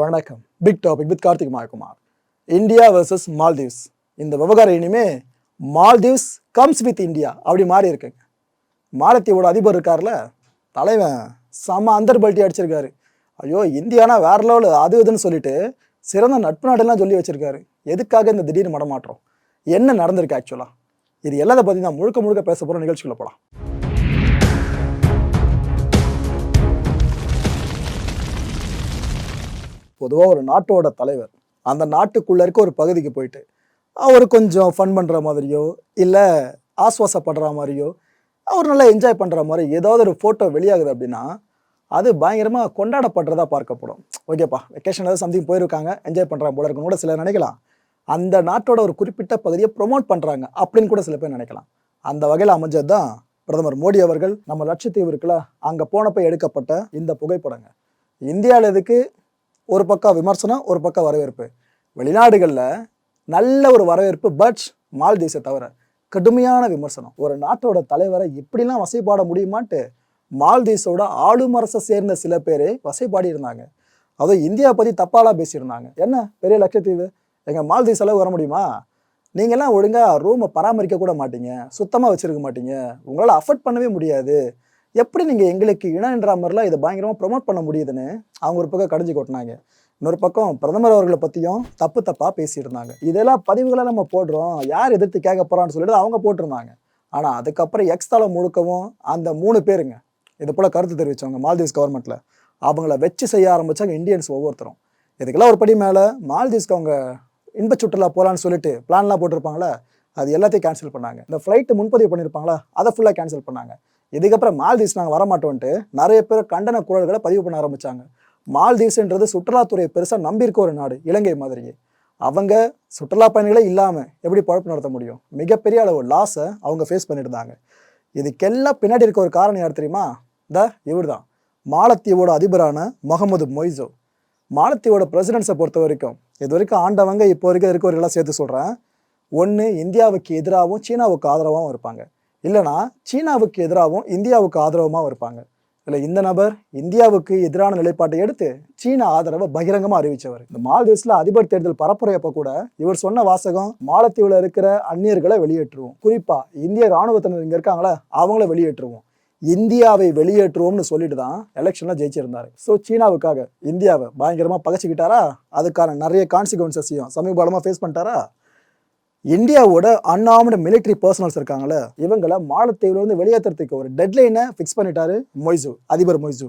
வணக்கம். Big topic with Karthik Mayakumar. India versus Maldives. இந்த விவகாரம் இனிமே மால்தீவ்ஸ் கம்ஸ் வித் இந்தியா அப்படி மாறி இருக்குங்க. மாலத்தீவோட அதிபர் இருக்கார்ல தலைவன் செம்ம அந்தர்பல்ட்டி அடிச்சிருக்காரு. ஐயோ இந்தியானா வேற லெவலு அது இதுன்னு சொல்லிட்டு சிறந்த நட்பு நாடெல்லாம் சொல்லி வச்சிருக்காரு. எதுக்காக இந்த திடீர் மடமாற்றம்? என்ன நடந்திருக்கு ஆக்சுவலாக இது எல்லாத்தை பற்றி நான் முழுக்க முழுக்க பேச போகிற நிகழ்ச்சிக்குள்ள போகலாம் பொதுவாக ஒரு நாட்டோட தலைவர். அந்த நாட்டுக்குள்ளே இருக்க ஒரு பகுதிக்கு போயிட்டு அவர் கொஞ்சம் ஃபன் பண்ணுற மாதிரியோ இல்லை ஆஸ்வாசப்படுற மாதிரியோ அவர் நல்லா என்ஜாய் பண்ணுற மாதிரி ஏதாவது ஒரு ஃபோட்டோ வெளியாகுது அப்படின்னா அது பயங்கரமாக கொண்டாடப்படுறதா பார்க்கப்படும். ஓகேப்பா வெக்கேஷன் ஏதாவது சம்திங் போயிருக்காங்க என்ஜாய் பண்ணுறாங்க போல இருக்குன்னு கூட சிலர் நினைக்கலாம். அந்த நாட்டோட ஒரு குறிப்பிட்ட பகுதியை ப்ரொமோட் பண்ணுறாங்க அப்படின்னு கூட சில பேர் நினைக்கலாம். அந்த வகையில் அமைஞ்சது தான் பிரதமர் மோடி அவர்கள் நம்ம லட்சத்தீவு இருக்குல்ல அங்கே போனப்போ எடுக்கப்பட்ட இந்த புகைப்படங்க. இந்தியாவில் இதுக்கு ஒரு பக்கம் விமர்சனம் ஒரு பக்கம் வரவேற்பு. வெளிநாடுகளில் நல்ல ஒரு வரவேற்பு பட் மால்தீவ்ஸை தவிர கடுமையான விமர்சனம். ஒரு நாட்டோட தலைவரை இப்படிலாம் வசைப்பாட முடியுமான்ட்டு மால்தீவ்ஸோட ஆளும் அரசை சேர்ந்த சில பேர் வசைப்பாடி இருந்தாங்க. அதுவும் இந்தியா பற்றி தப்பாலாம் பேசியிருந்தாங்க. என்ன? பெரிய லட்சத்தீவு? எங்கள் மால்தீவ்ஸ் அளவு வர முடியுமா? நீங்கள்லாம் ஒழுங்காக ரூமை பராமரிக்க கூட மாட்டீங்க. சுத்தமாக வச்சுருக்க மாட்டீங்க. உங்களால் அஃபோர்ட் பண்ணவே முடியாது. எப்படி நீங்கள் எங்களுக்கு இனன்ற மாதிரிலாம் இதை பயங்கரமாக ப்ரொமோட் பண்ண முடியுதுன்னு அவங்க ஒரு பக்கம் கடைஞ்சி கொட்டினாங்க. இன்னொரு பக்கம் பிரதமர் அவர்களை பற்றியும் தப்பு தப்பாக பேசியிருந்தாங்க. இதெல்லாம் பதிவுகளை நம்ம போடுறோம். யார் எதிர்த்து கேட்க போகிறான்னு சொல்லிட்டு அவங்க போட்டிருந்தாங்க. ஆனால் அதுக்கப்புறம் எக்ஸ் தளம் முழுக்கவும் அந்த மூணு பேருங்க இது போல் கருத்து தெரிவித்தவங்க மால்தீவ்ஸ் கவர்மெண்ட்டில் அவங்கள வச்சு செய்ய ஆரம்பித்தாங்க இந்தியன்ஸ் ஒவ்வொருத்தரும். இதுக்கெல்லாம் ஒரு படி மேலே மால்தீவ்ஸ்க்கு அவங்க இன்ப சுற்றுலா போகலான்னு சொல்லிட்டு பிளான்லாம் போட்டிருப்பாங்களே அது எல்லாத்தையும் கேன்சல் பண்ணாங்க. இந்த ஃப்ளைட்டு முன்பதிவு பண்ணியிருப்பாங்களா அதை ஃபுல்லாக கேன்சல் பண்ணாங்க. இதுக்கப்புறம் மால்தீவ்ஸ் நாங்கள் வரமாட்டோன்ட்டு நிறைய பேர் கண்டன குரல்களை பதிவு பண்ண ஆரம்பித்தாங்க மால்தீவ்ஸ்ன்றது சுற்றுலாத்துறையை பெருசாக நம்பியிருக்க ஒரு நாடு இலங்கை மாதிரியே. அவங்க சுற்றுலா பயணிகளே இல்லாமல் எப்படி பழப்பு நடத்த முடியும்? மிகப்பெரிய அளவு லாஸை அவங்க ஃபேஸ் பண்ணியிருந்தாங்க. இதுக்கெல்லாம் பின்னாடி இருக்க ஒரு காரணம் யார் தெரியுமா? த இவர் தான் மாலத்தீவோட அதிபரான முகமது மொய்சோ. மாலத்தீவோட பிரசிடென்ட்ஸை பொறுத்த வரைக்கும் இது வரைக்கும் ஆண்டவங்க இப்போ வரைக்கும் இருக்கவர்களெல்லாம் சேர்த்து சொல்கிறேன் ஒன்று இந்தியாவுக்கு எதிராகவும் சீனாவுக்கு ஆதரவாகவும் இருப்பாங்க. இல்லைனா சீனாவுக்கு எதிராகவும் இந்தியாவுக்கு ஆதரவுமாக இருப்பாங்க. இல்லை இந்த நபர் இந்தியாவுக்கு எதிரான நிலைப்பாட்டை எடுத்து சீன ஆதரவை பகிரங்கமாக அறிவித்தவர் இந்த மால்தீவ்ஸில் அதிபர் தேர்தல் பரப்புரையப்போ கூட இவர் சொன்ன வாசகம் மாலத்தீவில் இருக்கிற அந்நியர்களை வெளியேற்றுவோம். குறிப்பாக இந்திய இராணுவத்தினர் இங்கே இருக்காங்களே அவங்கள வெளியேற்றுவோம். இந்தியாவை வெளியேற்றுவோம்னு சொல்லிட்டு தான் எலெக்ஷனில் ஜெயிச்சிருந்தாரு. ஸோ சீனாவுக்காக இந்தியாவை பயங்கரமாக பகச்சிக்கிட்டாரா? அதுக்கான நிறைய கான்சிக்வன்சஸையும் சமீபகாலமாக ஃபேஸ் பண்ணிட்டாரா? இந்தியாவோட அன்ஆர்ம்டு மிலிட்ரி பர்சனல்ஸ் இருக்காங்களே இவங்களை மாலத்தீவுலேருந்து வெளியேற்றுறதுக்கு ஒரு டெட்லைனை ஃபிக்ஸ் பண்ணிட்டாரு மொய்சு அதிபர் மொய்சு.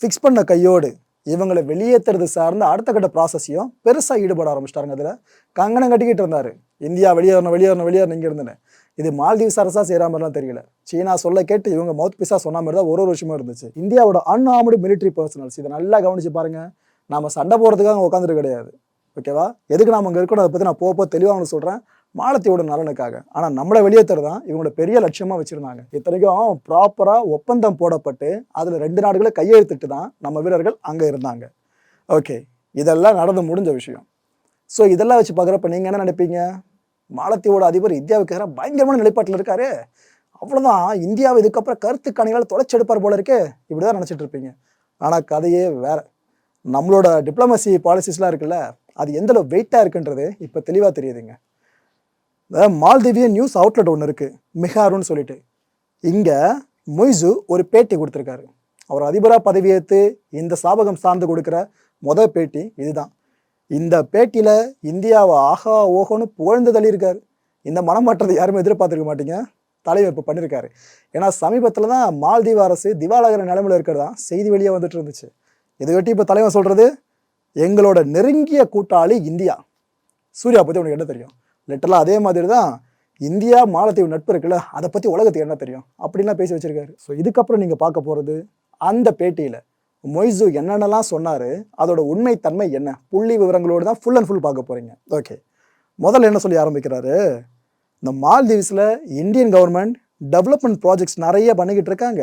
ஃபிக்ஸ் பண்ண கையோடு இவங்களை வெளியேற்றுறது சார்ந்த அடுத்த கட்ட ப்ராசஸையும் பெருசாக ஈடுபட ஆரம்பிச்சிட்டாருங்க அதில். கங்கணம் கட்டிக்கிட்டு இருந்தார். இந்தியா வெளியேறணும் வெளியேறணும் வெளியேறணும் இங்கே இருந்துன்னு இது மால்தீவ்ஸ் அரசாக செய்கிற மாதிரிலாம் தெரியல. சீனா சொல்ல கேட்டு இவங்க மவுத் பீஸாக சொன்ன மாதிரி தான் ஒரு ஒரு விஷயமும் இருந்துச்சு. இந்தியாவோட அன்ஆர்ம்டு மிலிட்ரி பர்சனல்ஸ் இதை நல்லா கவனிச்சு பாருங்க. நம்ம சண்டை போடுறதுக்காக உட்காந்துட்டு கிடையாது. ஓகேவா எதுக்கு நாம அங்கே இருக்கணும்? அதை பற்றி நான் போக தெளிவாக சொல்கிறேன் மாலத்தியோட நலனுக்காக. ஆனால் நம்மளை வெளியேற்றுறது தான் இவங்களோட பெரிய லட்சியமாக வச்சுருந்தாங்க. இத்தனைக்கும் ப்ராப்பராக ஒப்பந்தம் போடப்பட்டு அதில் ரெண்டு நாடுகளை கையெழுத்துட்டு தான் நம்ம வீரர்கள் அங்கே இருந்தாங்க. ஓகே இதெல்லாம் நடந்து முடிஞ்ச விஷயம். ஸோ இதெல்லாம் வச்சு பார்க்குறப்ப நீங்கள் என்ன நினைப்பீங்க? மாலத்தீவோட அதிபர் இந்தியாவுக்கு எதிராக பயங்கரமான நிலைப்பாட்டில் இருக்காரு. அவ்வளோதான் இந்தியாவை இதுக்கப்புறம் கருத்து கணிகளால் தொலைச்செடுப்பார் போல இருக்கே. இப்படி தான் நினச்சிட்டு இருப்பீங்க. ஆனால் கதையே வேற. நம்மளோட டிப்ளமசி பாலிசிஸ்லாம் இருக்குல்ல அது எந்தளவு வெயிட்டாக இருக்குன்றது இப்போ தெளிவாக தெரியுதுங்க. இந்த மால்தீவியன் நியூஸ் அவுட்லெட் ஒன்று இருக்குது மிஹாருன்னு சொல்லிட்டு. இங்கே மொய்சு ஒரு பேட்டி கொடுத்துருக்காரு. அவர் அதிபராக பதவியேற்று இந்த சாபகம் சார்ந்து கொடுக்குற மொதல் பேட்டி இதுதான். இந்த பேட்டியில் இந்தியாவை ஆஹா ஓஹோன்னு புகழ்ந்து தள்ளியிருக்காரு. இந்த மனமாற்றத்தை யாருமே எதிர்பார்த்துருக்க மாட்டீங்க. தலைவர் இப்போ பண்ணியிருக்காரு. ஏன்னா சமீபத்தில் தான் மால்தீவ் அரசு திவாலாகிற நிலைமையில் இருக்கிறதா செய்தி வெளியே வந்துட்டு இருந்துச்சு. இதை வெட்டி இப்போ தலைவர் சொல்கிறது எங்களோட நெருங்கிய கூட்டாளி இந்தியா. சூர்யா பற்றி உனக்கு என்ன தெரியும்? லிட்டரலாக அதே மாதிரி தான் இந்தியா மாலத்தீவு நட்பு இருக்குல்ல அதை பற்றி உலகத்துக்கு என்ன தெரியும்? அப்படின்லாம் பேசி வச்சுருக்காரு. ஸோ இதுக்கப்புறம் நீங்கள் பார்க்க போகிறது அந்த பேட்டியில் மொய்சு என்னென்னலாம் சொன்னார் அதோட உண்மைத்தன்மை என்ன? புள்ளி விவரங்களோடு தான் ஃபுல் அண்ட் ஃபுல் பார்க்க போகிறீங்க ஓகே முதல்ல என்ன சொல்லி ஆரம்பிக்கிறாரு? இந்த மால்தீவ்ஸில் இந்தியன் கவர்மெண்ட் டெவலப்மெண்ட் ப்ராஜெக்ட்ஸ் நிறைய பண்ணிக்கிட்டு இருக்காங்க.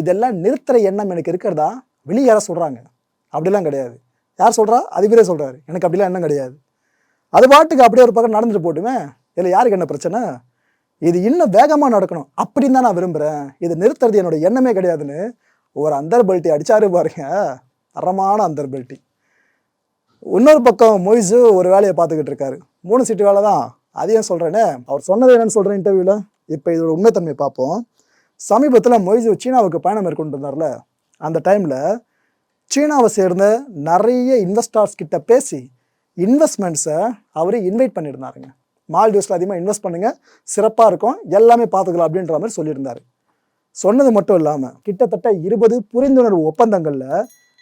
இதெல்லாம் நிறுத்துற எண்ணம் எனக்கு இருக்கிறதா? வெளியே யாரை சொல்கிறாங்க அப்படிலாம் கிடையாது. யார் சொல்கிறா அதிபரே சொல்கிறாரு எனக்கு அப்படிலாம் எண்ணம் கிடையாது. அது பாட்டுக்கு அப்படியே ஒரு பக்கம் நடந்துட்டு போட்டுமே. இதில் யாருக்கு என்ன பிரச்சனை? இது இன்னும் வேகமாக நடக்கணும். அப்படின்னு தான் நான் விரும்புகிறேன் இதை நிறுத்துறது என்னோட எண்ணமே கிடையாதுன்னு ஒரு அந்தர் பெல்ட்டி அடித்தாரு பாருங்க. தரமான அந்தர் பெல்ட்டி இன்னொரு பக்கம் மொய்ஸு ஒரு வேலையை பார்த்துக்கிட்டு இருக்காரு. மூணு சீட்டு வேலை தான். அதையும் சொல்கிறேனே அவர் சொன்னது என்னன்னு சொல்கிறேன் இன்டர்வியூவில் இப்போ இதோட உண்மைத்தன்மை பார்ப்போம். சமீபத்தில் மொய்ஸு சீனாவுக்கு பயணம் மேற்கொண்டு இருந்தார்ல அந்த டைமில் சீனாவை சேர்ந்த நிறைய இன்வெஸ்டார்ஸ் கிட்ட பேசி இன்வெஸ்ட்மெண்ட்ஸை அவர் இன்வைட் பண்ணியிருந்தாருங்க மால்டிவ்ஸில் அதிகமாக இன்வெஸ்ட் பண்ணுங்க. சிறப்பாக இருக்கும். எல்லாமே பார்த்துக்கலாம் அப்படின்ற மாதிரி சொல்லியிருந்தாரு. சொன்னது மட்டும் இல்லாமல் கிட்டத்தட்ட இருபது புரிந்துணர்வு ஒப்பந்தங்களில்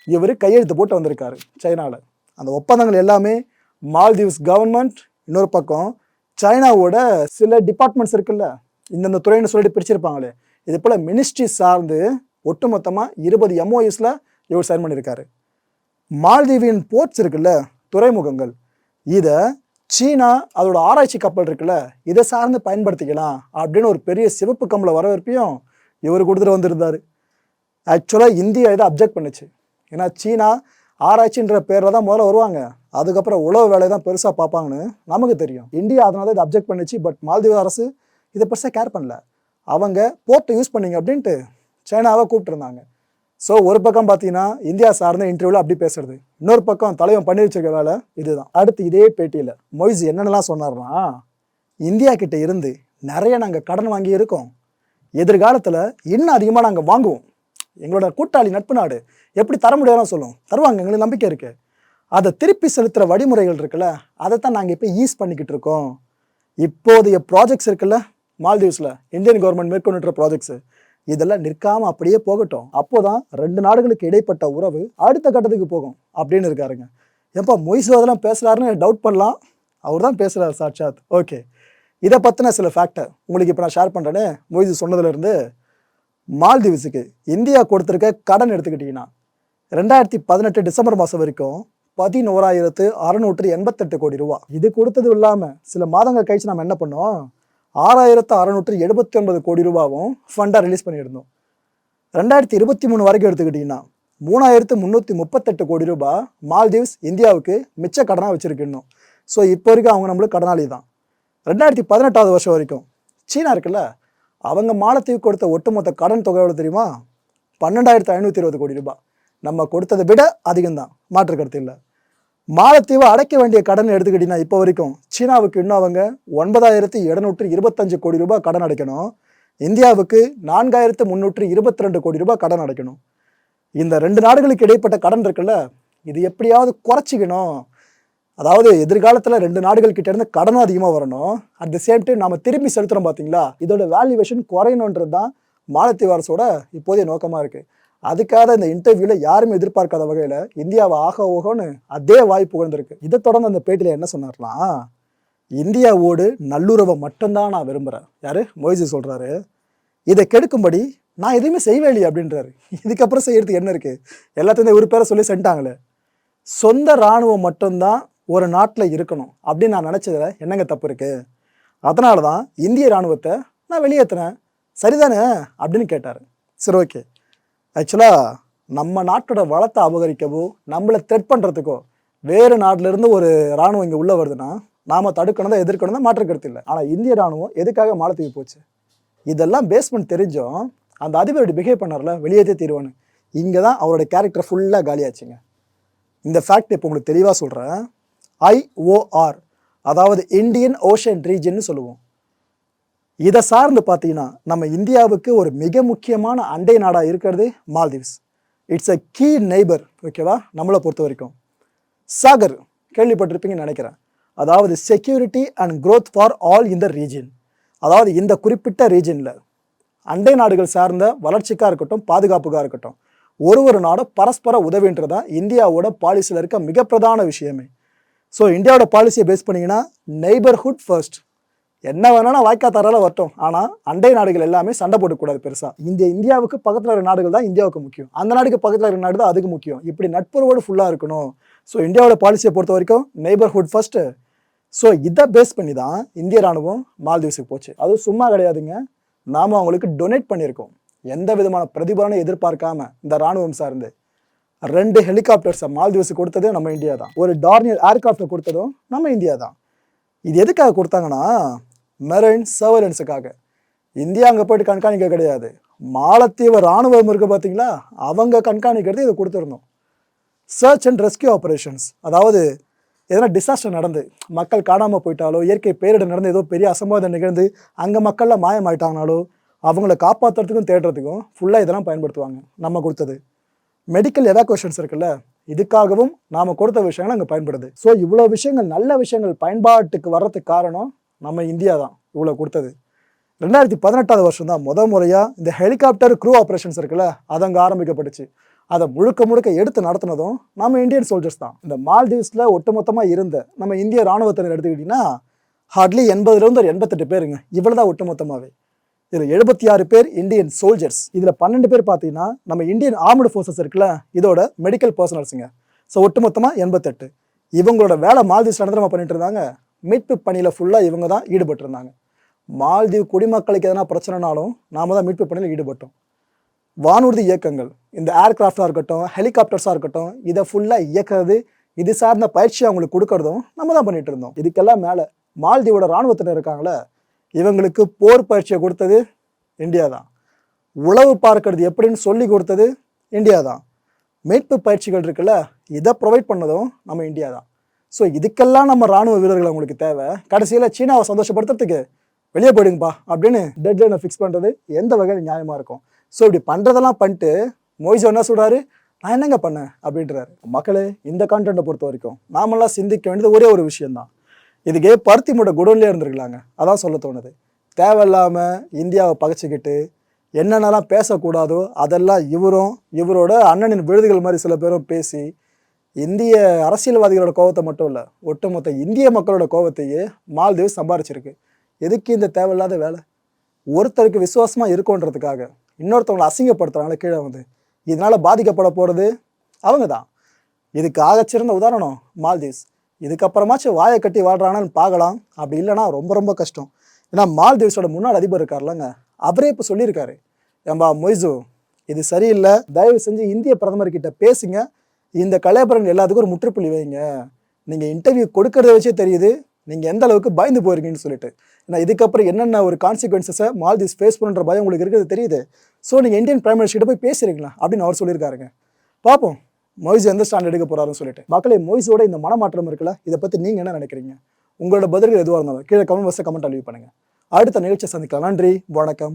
இவர் கையெழுத்து போட்டு வந்திருக்காரு சைனாவில் அந்த ஒப்பந்தங்கள் எல்லாமே மால்தீவ்ஸ் கவர்மெண்ட் இன்னொரு பக்கம் சைனாவோட சில டிபார்ட்மெண்ட்ஸ் இருக்குல்ல இந்தந்த துறைன்னு சொல்லிட்டு பிரிச்சிருப்பாங்களே இது போல் மினிஸ்ட்ரி சார்ந்து ஒட்டுமொத்தமாக இருபது எம்ஓஎஸில் இவர் சைன் பண்ணியிருக்காரு மால்தீவின் போர்ட்ஸ் இருக்குல்ல துறைமுகங்கள். இதை சீனா அதோட ஆராய்ச்சி கப்பல் இருக்குல்ல இதை சார்ந்து பயன்படுத்திக்கலாம் அப்படின்னு ஒரு பெரிய சிவப்பு கம்பளை வரவேற்பையும் இவர் கொடுத்துட்டு வந்திருந்தார். ஆக்சுவலாக இந்தியா இதை அப்ஜெக்ட் பண்ணுச்சு. ஏன்னா சீனா ஆராய்ச்சின்ற பேரில் தான் முதல்ல வருவாங்க. அதுக்கப்புறம் உழவு வேலையை தான் பெருசாக பார்ப்பாங்கன்னு நமக்கு தெரியும். இந்தியா அதனால தான் இதை அப்ஜெக்ட் பண்ணுச்சு பட் மால்தீவ் அரசு இதை பெருசாக கேர் பண்ணல. அவங்க போர்ட்டை யூஸ் பண்ணீங்க அப்படின்ட்டு சைனாவை கூப்பிட்டுருந்தாங்க. ஸோ ஒரு பக்கம் பார்த்தீங்கன்னா இந்தியா சார்ந்த இன்டர்வியூவில் அப்படி பேசுறது. இன்னொரு பக்கம் தலைவன் பண்ணி வச்சிருக்க வேலை இதுதான். அடுத்து இதே பேட்டியில் மொய்ஸ் என்னென்னலாம் சொன்னார்னா இந்தியா கிட்ட இருந்து நிறைய நாங்கள் கடன் வாங்கி இருக்கோம். எதிர்காலத்தில் இன்னும் அதிகமாக நாங்கள் வாங்குவோம். எங்களோட கூட்டாளி நட்பு நாடு எப்படி தர முடியாதுன்னு சொல்லும். தருவாங்க எங்களுக்கு நம்பிக்கை இருக்கு. அதை திருப்பி செலுத்துகிற வழிமுறைகள் இருக்குல்ல அதை தான் நாங்கள் இப்போ ஈஸ் பண்ணிக்கிட்டு இருக்கோம். இப்போதைய ப்ராஜெக்ட்ஸ் இருக்குல்ல மால்தீவ்ஸில் இந்தியன் கவர்மெண்ட் மேற்கொண்டுற ப்ராஜெக்ட்ஸு இதெல்லாம் நிற்காம அப்படியே போகட்டும். அப்போதான் ரெண்டு நாடுகளுக்கு இடைப்பட்ட உறவு அடுத்த கட்டத்துக்கு போகும் அப்படின்னு இருக்காருங்க. எப்போ மொய்சு அதெல்லாம் பேசுகிறாருன்னு டவுட் பண்ணலாம். அவர் தான் பேசுகிறார் சாட்சாத். ஓகே. இதை பற்றின சில ஃபேக்டர் உங்களுக்கு இப்போ நான் ஷேர் பண்ணுறேன்னு மொய்சு சொன்னதுலேருந்து மால்தீவ்ஸுக்கு இந்தியா கொடுத்துருக்க கடன் எடுத்துக்கிட்டிங்கன்னா ரெண்டாயிரத்தி பதினெட்டு டிசம்பர் மாதம் வரைக்கும் பதினோராயிரத்து அறநூற்று எண்பத்தெட்டு கோடி ரூபா. இது கொடுத்தது இல்லாமல் சில மாதங்கள் கழிச்சு நம்ம என்ன பண்ணோம்? ஆறாயிரத்து அறநூற்றி எழுபத்தி ஒன்பது கோடி ரூபாவும் ஃபண்டாக ரிலீஸ் பண்ணியிருந்தோம். ரெண்டாயிரத்தி இருபத்தி மூணு வரைக்கும் எடுத்துக்கிட்டிங்கன்னா மூணாயிரத்து முந்நூற்றி முப்பத்தெட்டு கோடி ரூபாய் மால்தீவ்ஸ் இந்தியாவுக்கு மிச்ச கடனாக வச்சுருக்கணும் ஸோ இப்போ வரைக்கும் அவங்க நம்மளுக்கு கடனாளி தான். ரெண்டாயிரத்தி பதினெட்டாவது வருஷம் வரைக்கும் சீனா இருக்குல்ல அவங்க மாலத்தீவு கொடுத்த ஒட்டுமொத்த கடன் தொகை எவ்வளோ தெரியுமா? பன்னெண்டாயிரத்து ஐநூற்றி இருபது கோடி ரூபாய் நம்ம கொடுத்ததை விட அதிகம்தான் மாற்று கருத்து இல்லை. மாலத்தீவை அடைக்க வேண்டிய கடன் எடுத்துக்கிட்டீங்கன்னா இப்போ வரைக்கும் சீனாவுக்கு இன்னும் அவங்க ஒன்பதாயிரத்து இருநூற்று இருபத்தஞ்சு கோடி ரூபாய் கடன் அடைக்கணும். இந்தியாவுக்கு நான்காயிரத்து முந்நூற்று இருபத்தி ரெண்டு கோடி ரூபாய் கடன் அடைக்கணும். இந்த ரெண்டு நாடுகளுக்கு இடைப்பட்ட கடன் இருக்குல்ல இது எப்படியாவது குறைச்சிக்கணும். அதாவது எதிர்காலத்தில் ரெண்டு நாடுகள்கிட்ட இருந்து கடனும் அதிகமாக வரணும். அட் தி சேம் டைம் நம்ம திரும்பி செலுத்துகிறோம் பார்த்தீங்களா இதோட வேல்யூவேஷன் குறையணுன்றது தான் மாலத்தீவ் அரசோட இப்போதைய நோக்கமாக இருக்குது அதுக்காக இந்த இன்டர்வியூவில் யாருமே எதிர்பார்க்காத வகையில் இந்தியாவை ஆக ஓகோன்னு அதே வாய்ப்பு புகழ்ந்திருக்கு. இதை தொடர்ந்து அந்த பேட்டியில் என்ன சொன்னார்னா இந்தியாவோடு நல்லுறவை மட்டும்தான் நான் விரும்புகிறேன் யாரு? மொய்சி சொல்கிறாரு இதை கெடுக்கும்படி நான் எதுவுமே செய்வேலி அப்படின்றாரு. இதுக்கப்புறம் செய்யறதுக்கு என்ன இருக்குது எல்லாத்தையும் ஒரு பேரை சொல்லி செஞ்சிட்டாங்களே. சொந்த இராணுவம் மட்டும்தான் ஒரு நாட்டில் இருக்கணும் அப்படின்னு நான் நினச்சதில் என்னங்க தப்பு இருக்குது அதனால தான் இந்திய இராணுவத்தை நான் வெளியேற்றுனேன் சரிதானே? அப்படின்னு கேட்டார். சரி ஓகே. ஆக்சுவலாக நம்ம நாட்டோட வளத்தை அபகரிக்கவோ நம்மளை த்ரெட் பண்ணுறதுக்கோ வேறு நாட்டிலேருந்து ஒரு இராணுவம் இங்கே உள்ளே வருதுன்னா நாம் தடுக்கணும் தான் எதிர்க்கணும் தான் மாற்று கருத்து இல்லை. ஆனால் இந்திய இராணுவம் எதுக்காக மாலத்தீவு போச்சு? இதெல்லாம் பேஸ்மெண்ட் தெரிஞ்சும் அந்த அதிபர் பிஹேவ் பண்ணார்ல வெளியேற்றே தீர்வானு இங்கே தான் அவரோட கேரக்டர் ஃபுல்லாக காலியாச்சுங்க. இந்த ஃபேக்ட் இப்போ உங்களுக்கு தெளிவாக சொல்கிறேன் ஐஓஆர் அதாவது இந்தியன் ஓஷன் ரீஜன்னு சொல்லுவோம். இதை சார்ந்து பார்த்தீங்கன்னா நம்ம இந்தியாவுக்கு ஒரு மிக முக்கியமான அண்டை நாடாக இருக்கிறது Maldives. It's a key neighbour ஓகேவா நம்மளை பொறுத்த வரைக்கும். சாகர் கேள்விப்பட்டிருப்பீங்கன்னு நினைக்கிறேன். அதாவது security and growth for all இந்த ரீஜன் அதாவது இந்த குறிப்பிட்ட ரீஜனில் அண்டை நாடுகள் சார்ந்த வளர்ச்சிக்காக இருக்கட்டும் பாதுகாப்புக்காக இருக்கட்டும் ஒரு ஒரு நாடும் பரஸ்பர உதவின்றதா இந்தியாவோட பாலிசியில் இருக்க மிக பிரதான விஷயமே. ஸோ இந்தியாவோட பாலிசியை பேஸ் பண்ணிங்கன்னா நெய்பர்ஹுட் ஃபர்ஸ்ட் என்ன வேணாலும் வாய்க்கா தரால வரட்டும். ஆனால் அண்டை நாடுகள் எல்லாமே சண்டை போடக்கூடாது பெருசாக இந்த இந்தியாவுக்கு பக்கத்தில் இருக்கிற நாடுகள் தான் இந்தியாவுக்கு முக்கியம். அந்த நாடுக்கு பக்கத்தில் இருக்கிற நாடு தான் அதுக்கு முக்கியம். இப்படி நட்புறவோடு ஃபுல்லாக இருக்கணும். ஸோ இந்தியாவோட பாலிசியை பொறுத்த வரைக்கும் நெய்பர்ஹுட் ஃபஸ்ட்டு ஸோ இதை பேஸ் பண்ணி தான் இந்திய ராணுவம் மால்தீவ்ஸுக்கு போச்சு. அதுவும் சும்மா கிடையாதுங்க. நாம் அவங்களுக்கு டொனேட் பண்ணியிருக்கோம். எந்த விதமான பிரதிபலனை எதிர்பார்க்காம இந்த ராணுவம் சார்ந்து. ரெண்டு ஹெலிகாப்டர்ஸை மால்தீவ்ஸுக்கு கொடுத்தது நம்ம இந்தியா தான். ஒரு டார்னியர் ஏர்கிராஃப்டை கொடுத்ததும் நம்ம இந்தியா தான். இது எதுக்காக கொடுத்தாங்கன்னா மெரைன் சர்வலன்ஸுக்காக இந்தியா அங்கே போயிட்டு கண்காணிக்க கிடையாது. மாலத்தீவு இராணுவம் இருக்கு பார்த்தீங்களா? அவங்க கண்காணிக்கிறது இதை கொடுத்துருந்தோம் சர்ச் அண்ட் ரெஸ்கியூ ஆப்ரேஷன்ஸ் அதாவது எதனா டிசாஸ்டர் நடந்து மக்கள் காணாமல் போயிட்டாலோ இயற்கை பேரிடர் நடந்து ஏதோ பெரிய அசம்பாவிதம் நிகழ்ந்து அங்கே மக்கள்லாம் மாயமாயிட்டாங்கனாலோ அவங்கள காப்பாற்றுறதுக்கும் தேடுறதுக்கும் ஃபுல்லாக இதெல்லாம் பயன்படுத்துவாங்க நம்ம கொடுத்தது. மெடிக்கல் எவாக்குவேஷன்ஸ் இருக்குல்ல இதுக்காகவும் நாம் கொடுத்த விஷயங்கள் அங்கே பயன்படுது. ஸோ இவ்வளோ விஷயங்கள் நல்ல விஷயங்கள் பயன்பாட்டுக்கு வர்றதுக்கு காரணம் நம்ம இந்தியா தான் இவ்வளோ கொடுத்தது. ரெண்டாயிரத்தி பதினெட்டாவது வருஷம் தான் முத முறையாக இந்த ஹெலிகாப்டர் க்ரூ ஆப்ரேஷன்ஸ் இருக்குல்ல அது அங்கே ஆரம்பிக்கப்பட்டுச்சு. அதை முழுக்க முழுக்க எடுத்து நடத்தினதும் நம்ம இந்தியன் சோல்ஜர்ஸ் தான். இந்த மால்தீவ்ஸில் ஒட்டுமொத்தமாக இருந்த நம்ம இந்திய ராணுவத்தினர் எடுத்துக்கிட்டிங்கன்னா ஹார்ட்லி எண்பதுலேருந்து ஒரு எண்பத்தெட்டு பேருங்க. இவ்வளோ தான் ஒட்டுமொத்தமாகவே இதில் எழுபத்தி ஆறு பேர் இந்தியன் சோல்ஜர்ஸ் இதில் பன்னெண்டு பேர் பார்த்தீங்கன்னா நம்ம இந்தியன் ஆர்மடு ஃபோர்ஸஸ் இருக்குல்ல இதோட மெடிக்கல் பர்சனல்ஸுங்க ஸோ ஒட்டுமொத்தமாக எண்பத்தெட்டு. இவங்களோட வேலை மால்தீவ்ஸ் நடந்துமா பண்ணிட்டு இருந்தாங்க. மீட்பு பணியில் ஃபுல்லாக இவங்க தான் ஈடுபட்டிருந்தாங்க. மால்தீவ் குடிமக்களுக்கு எதனா பிரச்சனைனாலும் நாம தான் மீட்பு பணியில் ஈடுபட்டோம். வானூர்தி இயக்கங்கள் இந்த ஏர்கிராஃப்டாக இருக்கட்டும் ஹெலிகாப்டர்ஸாக இருக்கட்டும் இதை ஃபுல்லாக இயக்கிறது இது சார்ந்த பயிற்சி அவங்களுக்கு கொடுக்கறதும் நம்ம தான் பண்ணிட்டு இருந்தோம். இதுக்கெல்லாம் மேலே மால்தீவோட இராணுவத்தினர் இருக்காங்களே இவங்களுக்கு போர் பயிற்சியை கொடுத்தது இந்தியா தான். உளவு பார்க்கறது எப்படின்னு சொல்லி கொடுத்தது இந்தியா தான். மீட்பு பயிற்சிகள் இருக்குல்ல இதை ப்ரொவைட் பண்ணதும் நம்ம இந்தியா தான். ஸோ இதுக்கெல்லாம் நம்ம ராணுவ வீரர்கள் அவங்களுக்கு தேவை. கடைசியில் சீனாவை சந்தோஷப்படுத்துறதுக்கு வெளியே போயிடுங்கப்பா அப்படின்னு டெட்லைனை ஃபிக்ஸ் பண்ணுறது எந்த வகையில் நியாயமாக இருக்கும். ஸோ இப்படி பண்ணுறதெல்லாம் பண்ணிட்டு மொய்சோ என்ன சொல்கிறாரு நான் என்னங்க பண்ணேன்? அப்படின்றாரு. மக்களே இந்த கான்டென்ட்டை பொறுத்த வரைக்கும் நாமெல்லாம் சிந்திக்க வேண்டியது ஒரே ஒரு விஷயந்தான் இதுக்கே பருத்தி குடோன்லேயே இருந்திருக்கலாங்க. அதான் சொல்ல தோணுது. தேவையில்லாமல் இந்தியாவை பகைச்சிக்கிட்டு என்னென்னலாம் பேசக்கூடாதோ அதெல்லாம் இவரும் இவரோட அண்ணனின் விருதுகள் மாதிரி சில பேரும் பேசி இந்திய அரசியல்வாதிகளோட கோவத்தை மட்டும் இல்லை ஒட்டுமொத்த இந்திய மக்களோட கோவத்தையே மால்தீவ் சம்பாரிச்சிருக்கு. எதுக்கு இந்த தேவையில்லாத வேலை? ஒருத்தருக்கு விசுவாசமாக இருக்குன்றதுக்காக. இன்னொருத்தவங்களை அசிங்கப்படுத்துகிறாங்களே கீழே வந்து. இதனால் பாதிக்கப்பட போகிறது அவங்க தான். இதுக்கு ஆகச்சிறந்த உதாரணம் மால்தீவ்ஸ். இதுக்கப்புறமாச்சும் வாயை கட்டி வாழ்றானான்னு பார்க்கலாம். அப்படி இல்லைன்னா ரொம்ப ரொம்ப கஷ்டம். ஏன்னா மால்தீவ்ஸோட முன்னாள் அதிபர் இருக்கார்லங்க அவரே இப்போ சொல்லியிருக்காரு. ஏம்பா மொய்சு இது சரியில்லை. தயவு செஞ்சு இந்திய பிரதமர்கிட்ட பேசுங்க. இந்த கலையபரன் எல்லாத்துக்கும் ஒரு முற்றுப்புள்ளி வைங்க. நீங்கள் இன்டர்வியூ கொடுக்கறத வச்சே தெரியுது. நீங்கள் எந்த அளவுக்கு பயந்து போயிருக்கீங்கன்னு சொல்லிட்டு. ஏன்னா இதுக்கப்புறம் என்னென்ன ஒரு கான்சிக்வன்சஸை மால்தீவ்ஸ் ஃபேஸ் பண்ணுற பயம் உங்களுக்கு இருக்கிறது தெரியுது. ஸோ நீங்கள் இந்தியன் பிரைம் மினிஸ்டர் போய் பேசுறீங்களா அப்படின்னு அவர் சொல்லியிருக்காருங்க. பார்ப்போம். மொய்ஸ் எந்த ஸ்டாண்ட் எடுக்க போறாருன்னு சொல்லிட்டு. மக்களே மொய்ஸோட இந்த மனமாற்றம் இருக்குல்ல இதை பற்றி நீங்கள் என்ன நினைக்கிறீங்க? உங்களோட பதில்கள் எதுவாக இருந்தாலும் கீழே கமெண்ட் பாக்ஸில் கமெண்ட் அழிவு பண்ணுங்க அடுத்த நிகழ்ச்சியை சந்திக்கலாம். நன்றி வணக்கம்.